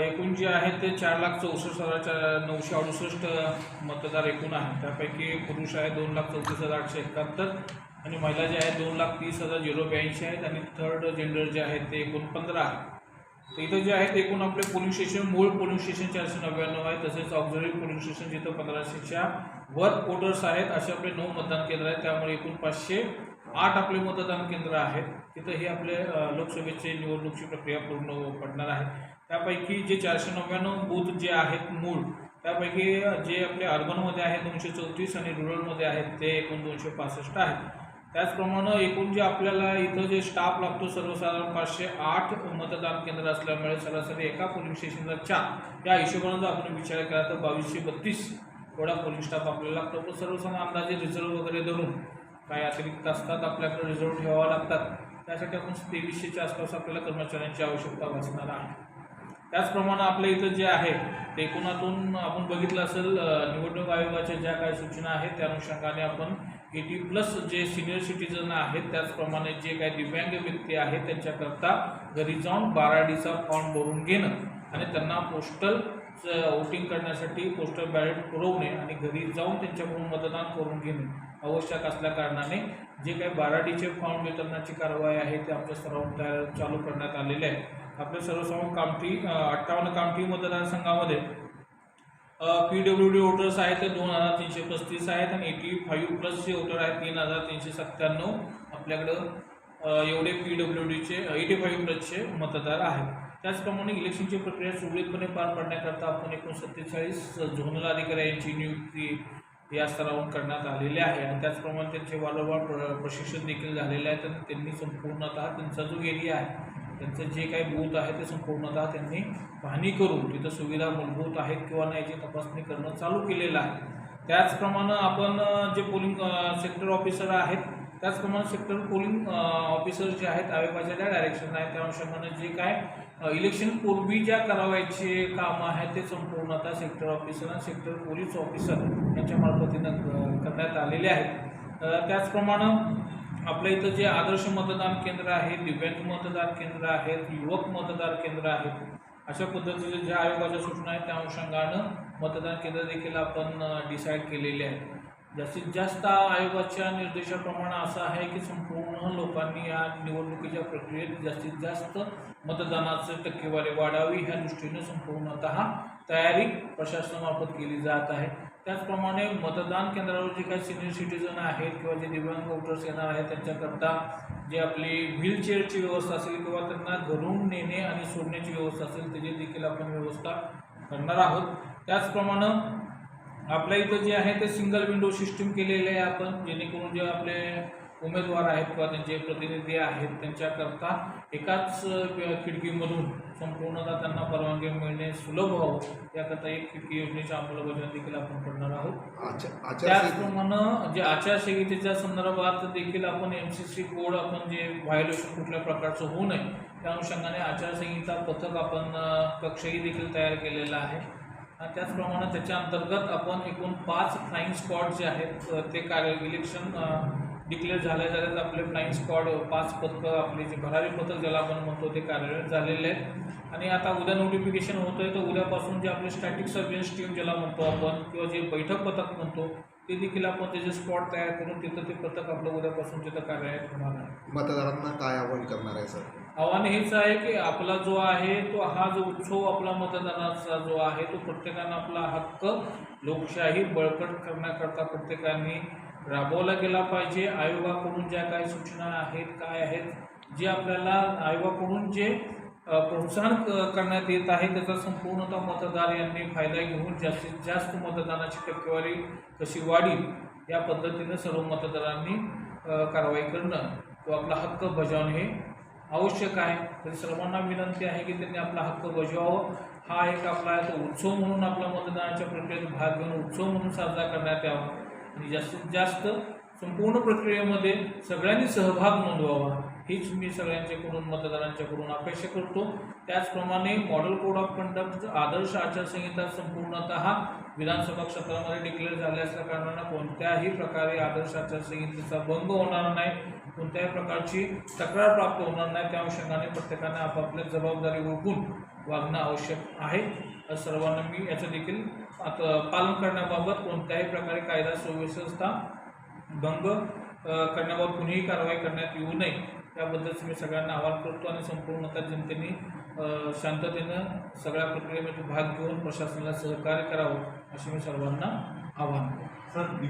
एकूण जे आहेत ते चार लाख चौसष्ट हजारच्या नऊशे अडुसष्ट मतदार एकूण आहेत. त्यापैकी पुरुष आहे दोन लाख चौतीस हजार आठशे एकाहत्तर आणि महिला जे आहेत दोन लाख तीस हजार झिरो ब्याऐंशी आहेत आणि थर्ड जेंडर जे आहेत ते एकूण पंधरा आहे तर इथं जे आहेत एकूण आपले पोलिंग स्टेशन मूळ पोलिंग स्टेशन चारशे नव्याण्णव आहे तसेच ऑक्झरी पोलिंग स्टेशन जिथं पंधराशेच्या वर वोटर्स आहेत असे आपले नऊ मतदान केंद्र आहेत. त्यामुळे एकूण पाचशे आठ आपले मतदान केंद्र आहेत. तिथं हे आपले लोकसभेचे निवडणुकीची प्रक्रिया पूर्ण पडणार आहे. त्यापैकी जे चारशे नव्याण्णव बूथ जे आहेत मूळ त्यापैकी जे आपले अर्बनमध्ये आहेत दोनशे चौतीस आणि रुरलमध्ये आहेत ते एकूण दोनशे पासष्ट आहेत. त्याचप्रमाणे एकूण जे आपल्याला इथं जे स्टाफ लागतो सर्वसाधारण पाचशे आठ मतदान केंद्र असल्यामुळे सरासरी एका पोलिंग स्टेशनला चार या हिशोबानं जर आपण विचार केला तर बावीसशे बत्तीस एवढा पोलिंग स्टाफ आपल्याला लागतो. पण सर्वसाधारण अंदाजे रिझर्व वगैरे धरून काही अतिरिक्त असतात आपल्याकडे रिझर्व ठेवावं लागतात. त्यासाठी आपण तेवीसशेच्या आसपास आपल्याला कर्मचाऱ्यांची आवश्यकता भासणार आहे. त्याचप्रमाणे आपल्या इथं जे आहे ते एकूणातून आपण बघितलं असेल निवडणूक आयोगाच्या ज्या काही सूचना आहेत त्या अनुषंगाने आपण एटी प्लस जे सिनियर सिटीजन आहेत त्याचप्रमाणे जे काही दिव्यांग व्यक्ती आहेत त्यांच्याकरता घरी जाऊन बाराडीचा फॉर्म भरून घेणं आणि त्यांना पोस्टल वोटिंग करण्यासाठी पोस्टल बॅलेट पुरवणे आणि घरी जाऊन त्यांच्याकडून मतदान करून घेणे आवश्यक असल्याकारणाने जे काही बाराडीचे फॉर्म वितरणाची कारवाई आहे ते आमच्या सर्व तयार चालू करण्यात आलेले आहे. आपल्या सर्वसाधारण कामठी अठ्ठावन्न कामठी मतदारसंघामध्ये पी डब्ल्यू डी वोटर्स आहेत ते दोन हजार तीनशे पस्तीस आहेत आणि एटी फाईव्ह प्लस जे वोटर आहेत तीन हजार तीनशे सत्त्याण्णव. आपल्याकडं एवढे पी डब्ल्यू डीचे एटी फाईव्ह प्लसचे मतदार आहेत. त्याचप्रमाणे इलेक्शनची प्रक्रिया सुरळीतपणे पार पाडण्याकरता आपण एकूण सत्तेचाळीस झोनल अधिकारी यांची नियुक्ती या स्तरावरून करण्यात आलेली आहे. आणि त्याचप्रमाणे त्यांचे वारंवार प्र प्रशिक्षण देखील झालेले आहे. तर त्यांनी संपूर्णतः त्यांचा जो एरिया आहे त्यांचं जे काही बूथ आहे ते संपूर्णतः त्यांनी पाहणी करून तिथं सुविधा मूलभूत आहेत किंवा नाही याची तपासणी करणं चालू केलेलं आहे. त्याचप्रमाणे आपण जे पोलिंग सेक्टर ऑफिसर आहेत त्याचप्रमाणे सेक्टर पोलिंग ऑफिसर जे आहेत आयोगाच्या ज्या डायरेक्शन आहेत त्या अनुषंगाने जे काय इलेक्शन पूर्वी ज्या करावायचे कामं आहेत ते संपूर्ण आता सेक्टर ऑफिसर आणि सेक्टर पोलीस ऑफिसर यांच्या मार्फतीनं करण्यात आलेले आहेत. त्याचप्रमाणे आपल्या इथं जे आदर्श मतदान केंद्र आहे दिव्यांग मतदान केंद्र आहेत युवक मतदार केंद्र आहेत अशा पद्धतीचे ज्या आयोगाच्या सूचना आहेत त्या अनुषंगानं मतदान केंद्र देखील आपण डिसाईड केलेले आहेत. जास्तीत जास्त आयोगाच्या निर्देशाप्रमाणे असं आहे की संपूर्ण लोकांनी या निवडणुकीच्या प्रक्रियेत जास्तीत जास्त मतदानाचं टक्केवारी वाढावी ह्या दृष्टीने संपूर्णत तयारी प्रशासनामार्फत केली जात आहे. त्याचप्रमाणे मतदान केंद्रावर जे काही सिनियर सिटीजन आहेत किंवा जे दिव्यांग वोटर्स येणार आहेत त्यांच्याकरता जे आपली व्हीलचेअरची व्यवस्था असेल किंवा त्यांना घरून नेणे आणि सोडण्याची व्यवस्था असेल त्याची देखील आपण व्यवस्था करणार आहोत. त्याचप्रमाणे आपल्या इथं जे आहे ते सिंगल विंडो सिस्टीम केलेले आहे आपण जेणेकरून जे आपले उमेदवार आहेत किंवा त्यांचे प्रतिनिधी आहेत त्यांच्याकरता एकाच खिडकीमधून संपूर्णतः त्यांना परवानगी मिळणे सुलभ व्हावं याकरता एक खिडकी योजनेची अंमलबजावणी देखील आपण करणार आहोत. त्याचप्रमाणे जे आचारसंहितेच्या संदर्भात देखील आपण एम सी सी कोड आपण जे व्हायोलेशन कुठल्या प्रकारचं होऊ नये त्या अनुषंगाने आचारसंहिता पथक आपण कक्षही देखील तयार केलेलं आहे. त्याचप्रमाणे त्याच्या अंतर्गत आपण एकूण पाच फ्लाईंग स्क्वॉड जे आहेत ते कार्य इलेक्शन डिक्लेअर झाले झाल्यात. आपले फ्लाईंग स्क्वॉड पाच पथकं आपले जे भरारी पथक ज्याला आपण म्हणतो ते कार्यरत झालेले आहेत. आणि आता उद्या नोटिफिकेशन होतं आहे तर उद्यापासून जे आपले स्टॅटिक सर्व्हिलन्स टीम ज्याला म्हणतो आपण किंवा जे बैठक पथक म्हणतो ते देखील आपण त्याचे स्पॉट तयार करून तिथं ते पथक आपलं उद्यापासून तिथं कार्यरत होणार आहे. मतदारांना काय आवाहन करणार आहे सर आव्हान हेच आहे की आपला जो आहे तो हा जो उत्सव आपला मतदानाचा जो आहे तो प्रत्येकानं आपला हक्क लोकशाही बळकट करण्याकरता प्रत्येकाने राबवला गेला पाहिजे. आयोगाकडून ज्या काही सूचना आहेत काय आहेत जे आपल्याला आयोगाकडून जे प्रोत्साहन क- करण्यात येत आहे त्याचा संपूर्णतः मतदार यांनी फायदा घेऊन जास्तीत जास्त मतदानाची टक्केवारी कशी वाढील या पद्धतीनं सर्व मतदारांनी कारवाई करणं तो आपला हक्क बजावणे हे आवश्यक आहे. तरी सर्वांना विनंती आहे की त्यांनी आपला हक्क बजावावं. हा एक आपला तो उत्सव म्हणून आपला मतदानाच्या प्रक्रियेत भाग घेऊन उत्सव म्हणून साजरा करण्यात यावा. आणि जास्तीत जास्त संपूर्ण प्रक्रियेमध्ये सगळ्यांनी सहभाग नोंदवावा. हीच मी सगळ्यांच्याकडून मतदारांच्याकडून अपेक्षा करतो. त्याचप्रमाणे मॉडेल कोड ऑफ कंडक्ट आदर्श आचारसंहिता संपूर्णतः विधानसभा क्षेत्रामध्ये डिक्लेअर झाल्या असल्या कारणानं कोणत्याही प्रकारे आदर्श आचारसंहितेचा भंग होणार नाही. कोणत्याही प्रकारची तक्रार प्राप्त होणार नाही त्या अनुषंगाने प्रत्येकाने आपापल्या जबाबदारी ओळखून वागणं आवश्यक आहे. सर्वांना मी याचं देखील आता पालन करण्याबाबत कोणत्याही प्रकारे कायदा सुव्यवस्था भंग करण्याबाबत कुणीही कारवाई करण्यात येऊ नये त्याबद्दलच मी सगळ्यांना आवाहन करतो आणि संपूर्णतः जनतेने शांततेनं सगळ्या प्रक्रियेमध्ये भाग घेऊन प्रशासनाला सहकार्य करावं असे मी सर्वांना आवाहन करतो. सर